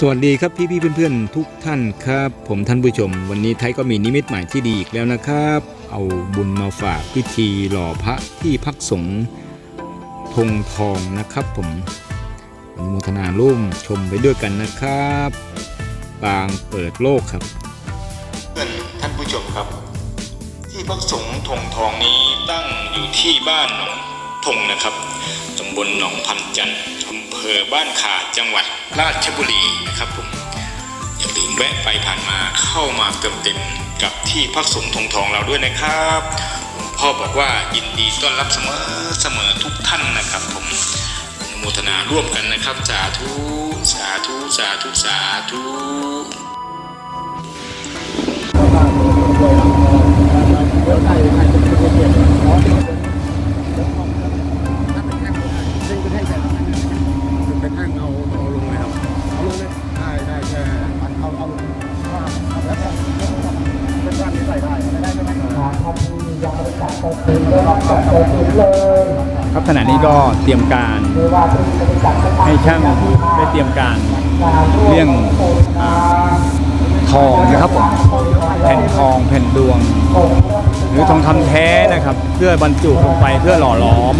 สวัสดีครับพี่พี่ๆเพื่อนๆ ทุกท่านครับ ผมท่านผู้ชม วันนี้ไทยก็มีนิมิตใหม่ที่ดีอีกแล้วนะครับ เอาบุญมาฝากพิธีหล่อพระที่พักสงฆ์ธงทองนะครับผมอนุโมทนาร่วมชมไปด้วยกันนะครับปางเปิดโลกครับเพื่อนท่านผู้ชมครับ ที่พักสงฆ์ธงทองนี้ตั้งอยู่ที่บ้านหนองทงนะครับตำบลหนองพันจันทร์ ภอบ้านขาดจังหวัดราชบุรีนะครับผมอย่าลืมแวะไปผ่านมาเข้ามาเติมเต็มกับที่พักสงฆ์ธงทองเราด้วยนะครับพ่อบอกว่ายินดีต้อนรับเสมอเสมอทุกท่านนะครับ ผมอนุโมทนาร่วมกันนะครับสาธุสาธุสาธุสาธุเป็น ก็เตรียมการให้ช่างได้เตรียมการเรื่องอทองนะครับผมแผ่นทองแผ่นดวง หรือทองคำแท้นะครับ เพื่อบรรจุลงไปเพื่อหล่อหลอม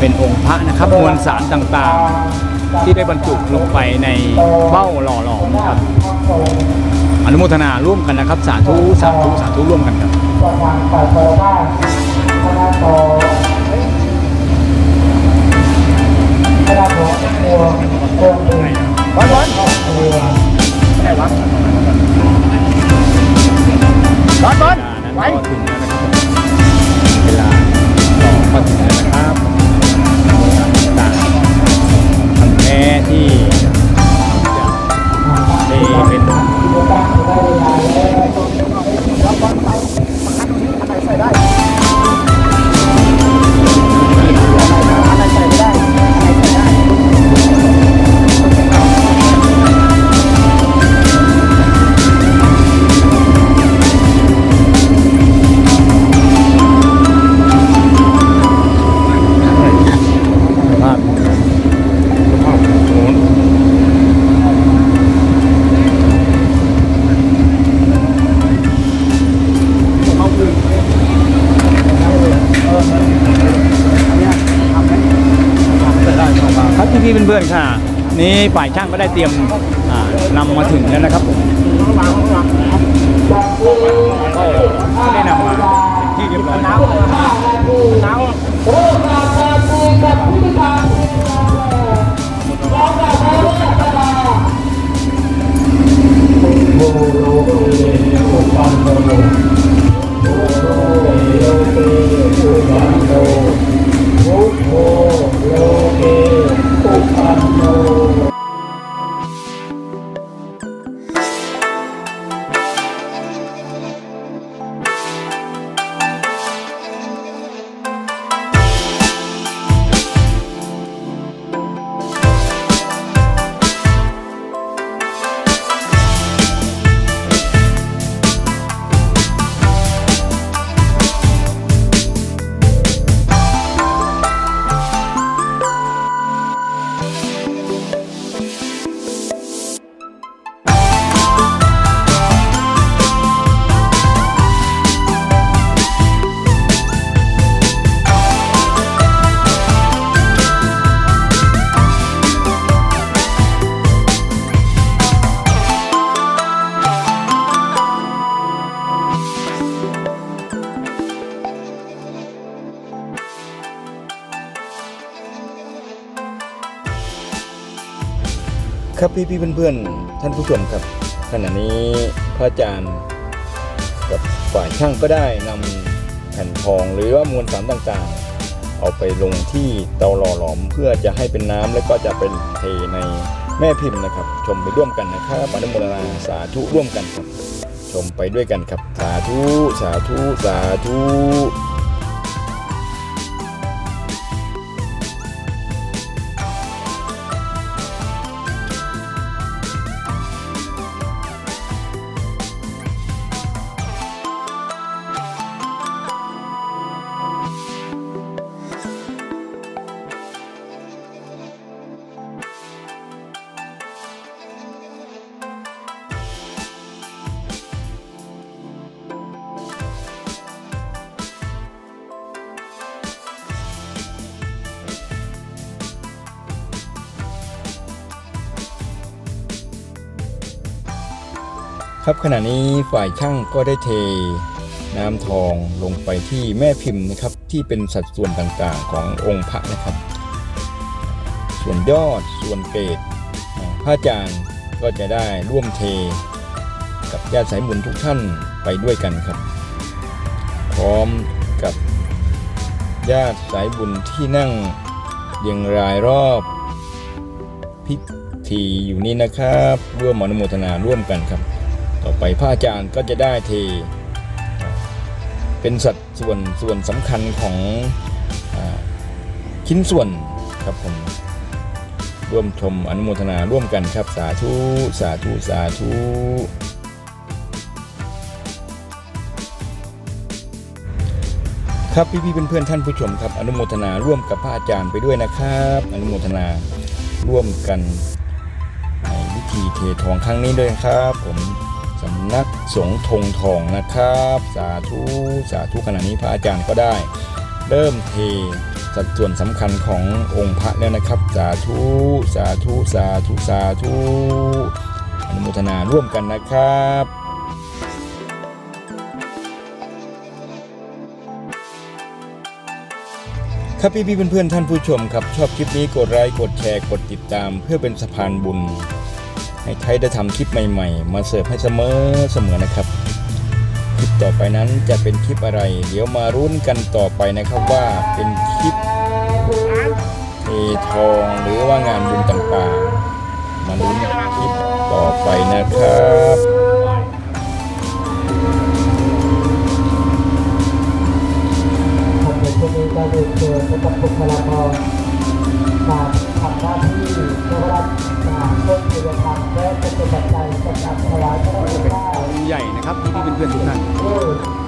เป็นองค์พระนะครับมวลสารต่างๆ ที่ได้บรรจุลงไปในเบ้าหล่อหลอมครับอนุโมทนาร่วมกันนะครับ สาธุสาธุสาธุร่วมกันครับ วันวันไหนวะวันวันนั้นไว้ถึงแล้วนะครับเวลาต่อก็ถึงแล้วนะครับ พื่อนๆค่ะ นี่ฝ่ายช่างก็ได้เตรียมนำมาถึงแล้วนะครับผมต้องวางต้องวางก็ได้นำมาที่เรียบร้อยแล้วน้ำค พี่พี่ๆเพื่อนๆ ท่านผู้ชมครับ ขณะนี้พระอาจารย์กับฝ่ายช่างก็ได้นำแผ่นทองหรือว่ามวลสารต่างๆ เอาไปลงที่เตาหล่อหลอมเพื่อจะให้เป็นน้ำแล้วก็จะเป็นเทในแม่พิมพ์นะครับ ชมไปร่วมกันนะครับอนุโมทนาสาธุร่วมกันครับ ชมไปด้วยกันครับ สาธุ สาธุ สาธุ ครับขณะนี้ฝ่ายช่างก็ได้เทน้ำทองลงไปที่แม่พิมพ์นะครับที่เป็นสัดส่วนต่างๆขององค์พระนะครับ ส่วนยอดส่วนเกศพระอาจารย์ก็จะได้ร่วมเท กับญาติสายบุญทุกท่านไปด้วยกันครับ พร้อมกับญาติสายบุญที่นั่งเรียงรายรอบพิธีอยู่นี้นะครับร่วมอนุโมทนาร่วมกันครับ ต่อไปพระอาจารย์ก็จะได้เท เป็นสัดส่วนส่วนสำคัญของอชิ้นส่วนครับผมร่วมชมอนุโมทนาร่วมกันครับ สาธุ สาธุ สาธุครับพี่ๆเพื่อนๆท่านผู้ชมครับ อนุโมทนาร่วมกับพระอาจารย์ไปด้วยนะครับ อนุโมทนาร่วมกันในพิธีเททองครั้งนี้ด้วยครับผม สำนักสงฆ์ธงทองนะครับ สาธุสาธุขณะนี้พระอาจารย์ก็ได้ เริ่มเทสัดส่วนสำคัญขององค์พระแล้วนะครับ สาธุสาธุสาธุสาธุอนุโมทนาร่วมกันนะครับครับพี่พี่ๆเพื่อนๆท่านผู้ชมครับ ชอบคลิปนี้กดไลค์กดแชร์กดติดตาม เพื่อเป็นสะพานบุญ ให้ไทยได้ทำคลิปใหม่ๆ มาเสิร์ฟให้เสมอเสมอนะครับ คลิปต่อไปนั้นจะเป็นคลิปอะไร เดี๋ยวมารุ้นกันต่อไปนะครับว่าเป็นคลิปเททองหรือว่างานบุญต่างๆ มาลุ้นคลิปต่อไปนะครับผมเป็นคนนี้ก็เลยเจอกับบุคลากร การทำหน้าที่เพื่อรับงานต้นกิจกรรมและเป็นปัจจัยในการถวายพระราชทานองค์ใหญ่นะครับพี่ๆเพื่อนๆทุกท่าน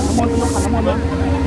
เอาขันน้ำมนต์ยกขันน้ำมนต์เ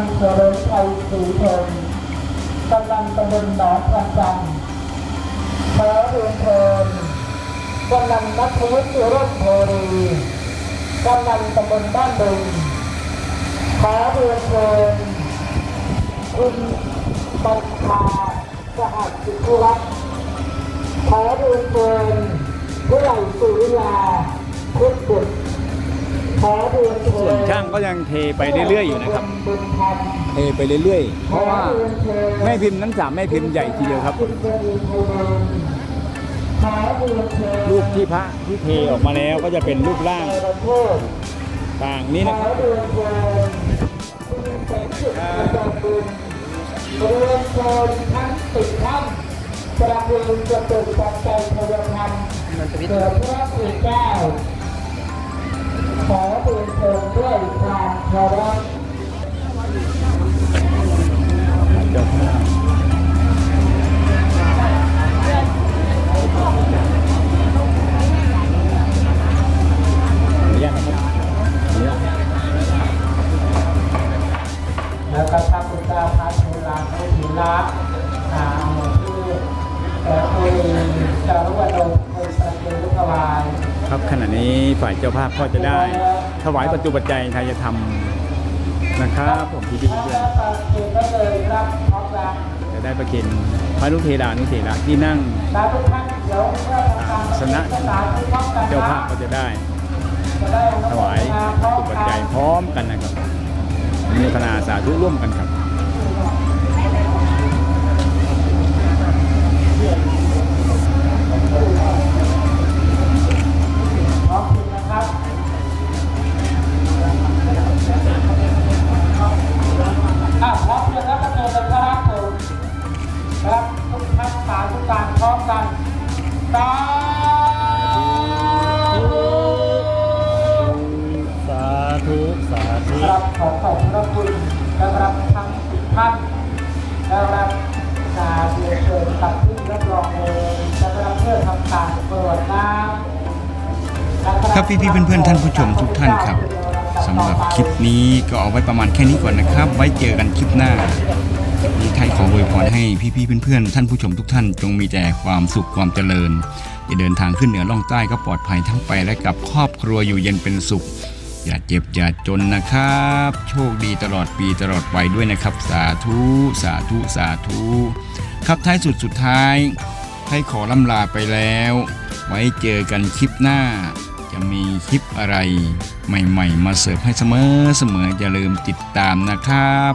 งเฉลิมชัยศรีเทิงกำลังตำบลหนองพระจันขอเรียนเชิญกำลังนัทวุฒิร่มโพรีกำลังตำบลบ้านดุงขอเรียนเชิญคุณปัญชาสหัสสิคุรัตน์ขอเรียนเชิญผู้ใหญ่สุริยาพุทธบุตร ส่วนช่างก็ยังเทไปเรื่อยๆอยู่นะครับ เทไปเรื่อยๆ เพราะว่าแม่พิมพ์นั้นสามแม่พิมพ์ใหญ่ทีเดียวครับ รูปที่พระที่เทออกมาแล้วก็จะเป็นรูปร่างต่างนี้นะครับเรียนเชิญทั้งสิบท่านประเพณีจะเกิดปัจจัยพยธรรมเกิดพระสุเจ้า แล้วก็พระพุทธพระเทลาพระธีระอ่าที่แต่คุยจารุวโนคุยสันติวุฒวายครับขณะนี้ฝ่ายเจ้าภาพก็จะได้ ถวายปัจจุปัจจัยทายธรรมนะครับผมพี่พี่เพื่อนฟังเสียจะได้ประเคนพระนุเทดานุเทระที่นั่งสาธุท่านเดี๋ยวเมื่อทำการสนะเจ้าภาพก็จะได้ ถวายปัจจุปัจจัยพร้อมกันนะครับมีพนาสาธุร่วมกันครับ ครับพี่ๆเพื่อนๆท่านผู้ชมทุกท่านครับสำหรับคลิปนี้ก็เอาไว้ประมาณแค่นี้ก่อนนะครับ ไว้เจอกันคลิปหน้านี่ไทยขออวยพรให้พี่ๆเพื่อนๆท่านผู้ชมทุกท่าน จงมีแต่ความสุขความเจริญอย่าเดินทางขึ้นเหนือล่องใต้ก็ปลอดภัยทั้งไปและกับครอบครัวอยู่เย็นเป็นสุข อย่าเจ็บอย่าจนนะครับ โชคดีตลอดปีตลอดไปด้วยนะครับ สาธุสาธุสาธุครับท้ายสุดสุดท้ายให้ขอล่ำลาไปแล้ว ไว้เจอกันคลิปหน้า จะมีคลิปอะไร ใหม่ๆ มาเสิร์ฟให้เสมอเสมออย่าลืมติดตามนะครับ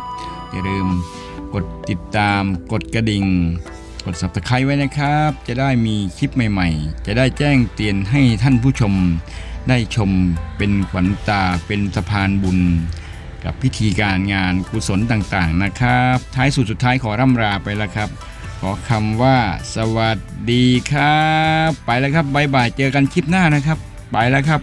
อย่าลืมกดติดตามกดกระดิ่ง กด subscribe ไว้นะครับ จะได้มีคลิปใหม่ๆ จะได้แจ้งเตือนให้ท่านผู้ชม ได้ชมเป็นขวัญตาเป็นสะพานบุญ กับพิธีการงานกุศลต่างๆนะครับ ท้ายสุดสุดท้ายขอร่ำลาไปแล้วครับขอคำว่าสวัสดีครับ ไปแล้วครับบ๊ายบายเจอกันคลิปหน้านะครับ ไปแล้วครับ